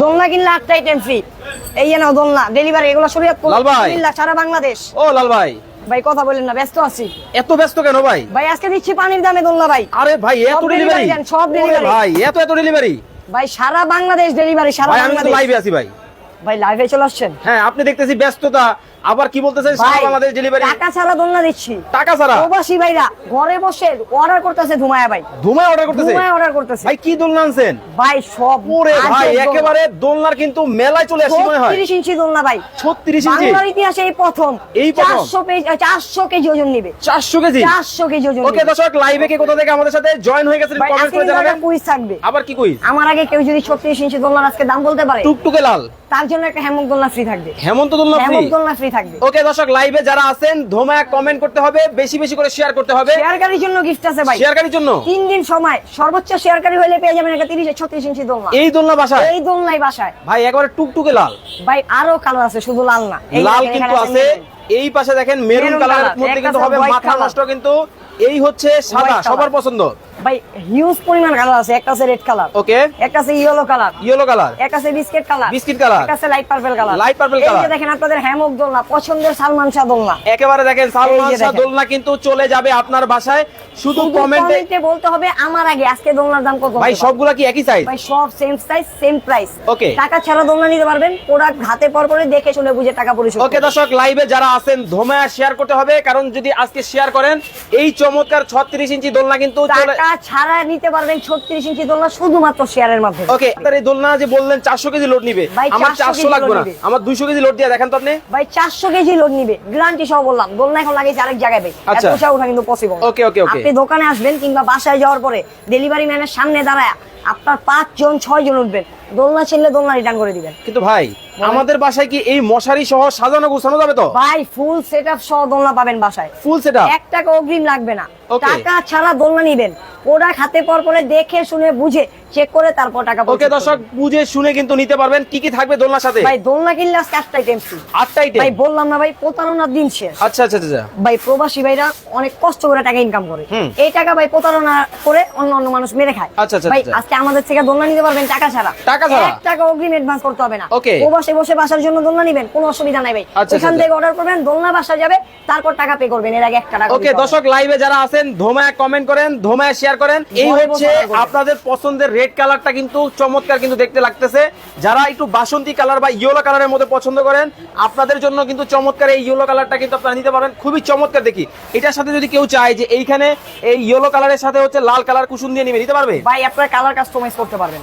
দোলনা কিনলে আটটা আইটেম ফ্রি এই দোলনা ডেলিভারি এগুলো শরীয়তপুর। কুমিল্লা, সারা বাংলাদেশ। ও লাল ভাই ভাই কথা বলেন না ব্যস্ত আছি। এত ব্যস্ত কেন ভাই? ভাই আজকে দিচ্ছি পানির দামে দোলনা ভাই। আরে ভাই এত ডেলিভারি সব ডেলিভারি ভাই এত এত ডেলিভারি ভাই সারা বাংলাদেশ ডেলিভারি সারা বাংলাদেশ। লাইভে আছি ভাই। ভাই লাইভে চলে আসছেন? হ্যাঁ আপনি দেখতেছি ব্যস্ততা আবার কি বলতেছেন সারা বাংলাদেশ ডেলিভারি টাকা ছাড়া দোলনা দিচ্ছি। টাকা ছাড়া? প্রবাসী ভাইরা ঘরে বসে অর্ডার করতেছে ধুমায়া ভাই। ধুমায় অর্ডার করতেছে? ধুমায়া অর্ডার করতেছে। ভাই কি দোলনা আনছেন? ভাই সব ওরে ভাই একেবারে দোলনার কিন্তু মেলায় চলে আসছে মনে হয়। 36 ইঞ্চি দোলনা ভাই। 36 ইঞ্চি? বাংলার ইতিহাসে এই প্রথম। এই প্রথম? 400 পেজ 400 কেজি ওজন নিবে। 400 কেজি? 400 কেজি ওজন ওকে দর্শক লাইভে কে কোথা থেকে আমাদের সাথে জয়েন হয়ে গেছেন কমেন্ট করে জানাবেন। কুইজ থাকবে। আবার কি কই আমার আগে কেউ যদি 36 ইঞ্চি দোলনার আজকে দাম বলতে পারে টুকটুকে লাল। তার জন্য একটা হেমক দোলনা ফ্রি থাকবে। হেমন্ত দোলনা ফ্রি হেমক দোলনা ফ্রি থাকবে। ওকে দর্শক লাইভে যারা আছেন ধোমায় কমেন্ট করতে হবে বেশি বেশি করে শেয়ার করতে হবে। শেয়ারকারীর জন্য গিফট আছে ভাই। শেয়ারকারীর জন্য? তিন দিন সময় সর্বোচ্চ শেয়ারকারী হলে পেয়ে যাবেন একটা 30 36 ইঞ্চি দোলনা। এই দোলনা বাসায়? এই দোলনাই বাসায়। ভাই একবারে টুকটুকে লাল। ভাই আরও কালার আছে শুধু লাল না। লাল কিন্তু আছে। এই পাশে দেখেন মেরুন কালারের কালার, মধ্যে কিন্তু হবে মাথা নষ্ট কিন্তু এই হচ্ছে সাদা সবার পছন্দ। ভাই হিউজ পরিমাণ কালার আছে একটা আছে রেড কালার ওকে একটা আছে ইয়েলো কালার ইয়েলো কালার একটা আছে বিস্কিট কালার বিস্কিট কালার একটা আছে light purple colour Light purple এই যে দেখেন আপনাদের হ্যামক দোলনা পছন্দের সালমান শাহ দোলনা। একেবারে দেখেন সালমান শাহ দোলনা কিন্তু চলে যাবে আপনার বাসায়। শুধু কমেন্টে বলতে হবে আমার আগে আজকে দোলনার দাম কত ভাই। সবগুলা কি একই সাইজ ভাই সব same size same price okay টাকা ছাড়া দোলনা নিতে পারবেন প্রোডাক্ট হাতে পর পরে দেখে শুনে বুঝে টাকা পরিশোধ ওকে দর্শক লাইভে যারা আছেন ধোমায়া শেয়ার করতে হবে। কারণ যদি আজকে শেয়ার করেন এই চমৎকার 36 ইঞ্চি দোলনা কিন্তু ছাড়া নিতে পারবেন 36 ইঞ্চি দোলনা শুধুমাত্র শেয়ারের মাধ্যমে। ওকে আপনার এই দোলনা যে বললেন 400 কেজি লোড নিবে। আমার 400 400 কেজি লাগবে না। আমার 200 কেজি লোড দিয়ে দেখেন তো আপনি। ভাই 400 কেজি লোড নিবে। গ্যারান্টি সহ বললাম দোলনা এখন লাগিয়েছে আরেক জায়গায় ভাই। আচ্ছা। ওঠা কিন্তু পসিবল Okay, okay, okay. আপনি দোকানে আসবেন কিংবা বাসায় যাওয়ার পরে ডেলিভারি ম্যানের সামনে দাঁড়ায় আপনার পাঁচ জন ছয় জন উঠবেন। দোলনা ছেলে দোলনা রিটার্ন করে দিবেন। কিন্তু ভাই আমাদের বাসায় কি এই মশারি সহ সাজানো গোছানো যাবে তো? ভাই ফুল সেট আপ সহ দোলনা পাবেন বাসায়। ফুল সেটআপ এক টাকা অগ্রিম লাগবে না. টাকা ছাড়া দোলনা নেবেন। প্রোডাক্ট খাতে পর পরে দেখে শুনে বুঝে চেক করে তারপর টাকা ওকে দর্শক বুঝে শুনে কিন্তু নিতে পারবেন। কি কি থাকবে দোলনার সাথে? ভাই দোলনা কিনলে আজকে আটটা আইটেম ফ্রি আটটা আইটেম ভাই বললাম না ভাই প্রতারণার দিন শেষ। আচ্ছা আচ্ছা আচ্ছা ভাই প্রবাসী ভাইরা অনেক কষ্ট করে টাকা ইনকাম করে। এই টাকা ভাই প্রতারণা করে অন্য অন্য মানুষ মেরে খায়। আচ্ছা, আচ্ছা, ভাই আচ্ছা। আজকে আমাদের থেকে দোলনা নিতে পারবেন টাকা ছাড়া। টাকা ছাড়া? এক টাকা অগ্রিম অ্যাডভান্স করতে হবে না। Okay. প্রবাসে বসে বাসার জন্য দোলনা নিবেন কোনো অসুবিধা নাই ভাই। আচ্ছা, এখান আচ্ছা। থেকে অর্ডার করবেন দোলনা বাসা যাবে তারপর টাকা পে করবেন। এর আগে এক টাকা ওকে দর্শক লাইভে যারা আছেন ধোমায় কমেন্ট করেন ধোমায় শেয়ার করেন। এই হচ্ছে আপনাদের পছন্দের রেড কালারটা কিন্তু চমৎকার কিন্তু দেখতে লাগতেছে। যারা একটু বাসন্তী কালার বা ইয়েলো কালারের মধ্যে পছন্দ করেন, আপনাদের জন্য কিন্তু চমৎকার এই ইয়েলো কালারটা কিন্তু আপনারা নিতে পারেন। খুবই চমৎকার দেখি। এটার সাথে যদি কেউ চায় যে এইখানে এই ইয়েলো কালারের সাথে হচ্ছে লাল কালার কুসুম দিয়ে নিবে, নিতে পারবে? ভাই, আপনার কালার কাস্টমাইজ করতে পারবেন।